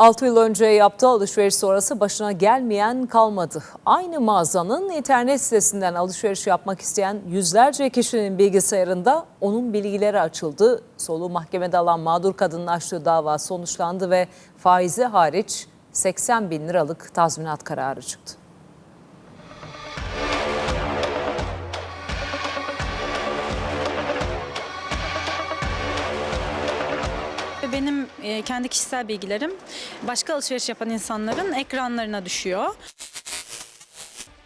6 yıl önce yaptığı alışveriş sonrası başına gelmeyen kalmadı. Aynı mağazanın internet sitesinden alışveriş yapmak isteyen yüzlerce kişinin bilgisayarında onun bilgileri açıldı. Soluğu mahkemede alan mağdur kadının açtığı dava sonuçlandı ve faizi hariç 80 bin liralık tazminat kararı çıktı. Benim e, kendi kişisel bilgilerim başka alışveriş yapan insanların ekranlarına düşüyor.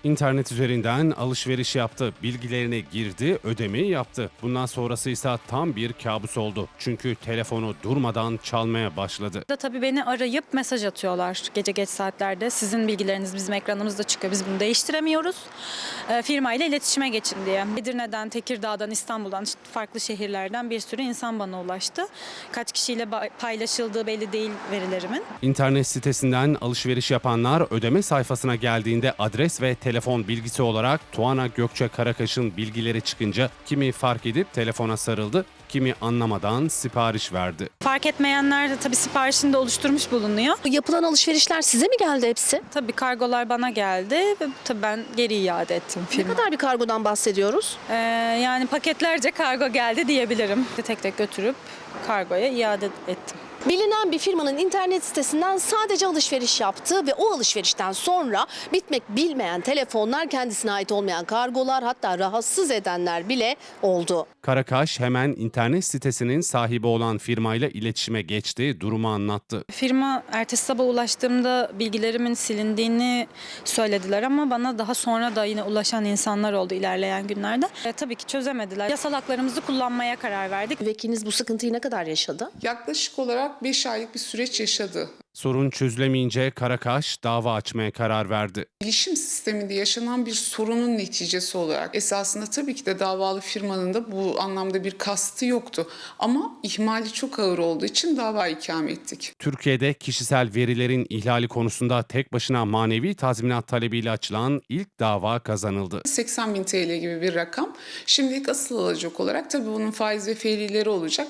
İnternet üzerinden alışveriş yaptı, bilgilerine girdi, ödemeyi yaptı. Bundan sonrası ise tam bir kabus oldu. Çünkü telefonu durmadan çalmaya başladı. Da tabii beni arayıp mesaj atıyorlar gece geç saatlerde. Sizin bilgileriniz bizim ekranımızda çıkıyor. Biz bunu değiştiremiyoruz. E, firma ile iletişime geçin diye. Edirne'den, Tekirdağ'dan, İstanbul'dan farklı şehirlerden bir sürü insan bana ulaştı. Kaç kişiyle paylaşıldığı belli değil verilerimin. İnternet sitesinden alışveriş yapanlar ödeme sayfasına geldiğinde adres ve telefon bilgisi olarak Tuana Gökçe Karakaş'ın bilgileri çıkınca kimi fark edip telefona sarıldı, kimi anlamadan sipariş verdi. Fark etmeyenler de tabii siparişini de oluşturmuş bulunuyor. Bu yapılan alışverişler size mi geldi hepsi? Tabii kargolar bana geldi ve tabii ben geri iade ettim Ne firma. kadar bir kargodan bahsediyoruz? Ee, yani paketlerce kargo geldi diyebilirim. Tek tek götürüp kargoya iade ettim. Bilinen bir firmanın internet sitesinden sadece alışveriş yaptı ve o alışverişten sonra bitmek bilmeyen telefonlar, kendisine ait olmayan kargolar hatta rahatsız edenler bile oldu. Karakaş hemen internet sitesinin sahibi olan firmayla iletişime geçti, durumu anlattı. Firma ertesi sabah ulaştığımda bilgilerimin silindiğini söylediler ama bana daha sonra da yine ulaşan insanlar oldu ilerleyen günlerde. E, tabii ki çözemediler. Yasal haklarımızı kullanmaya karar verdik. Vekiliniz bu sıkıntıyı ne kadar yaşadı? Yaklaşık olarak 5 aylık bir süreç yaşadı. Sorun çözülemeyince Karakaş dava açmaya karar verdi. Bilişim sisteminde yaşanan bir sorunun neticesi olarak esasında tabii ki de davalı firmanın da bu anlamda bir kastı yoktu. Ama ihmali çok ağır olduğu için dava ikame ettik. Türkiye'de kişisel verilerin ihlali konusunda tek başına manevi tazminat talebiyle açılan ilk dava kazanıldı. 80 bin TL gibi bir rakam. Şimdilik asıl alacak olarak tabii bunun faiz ve feilileri olacak.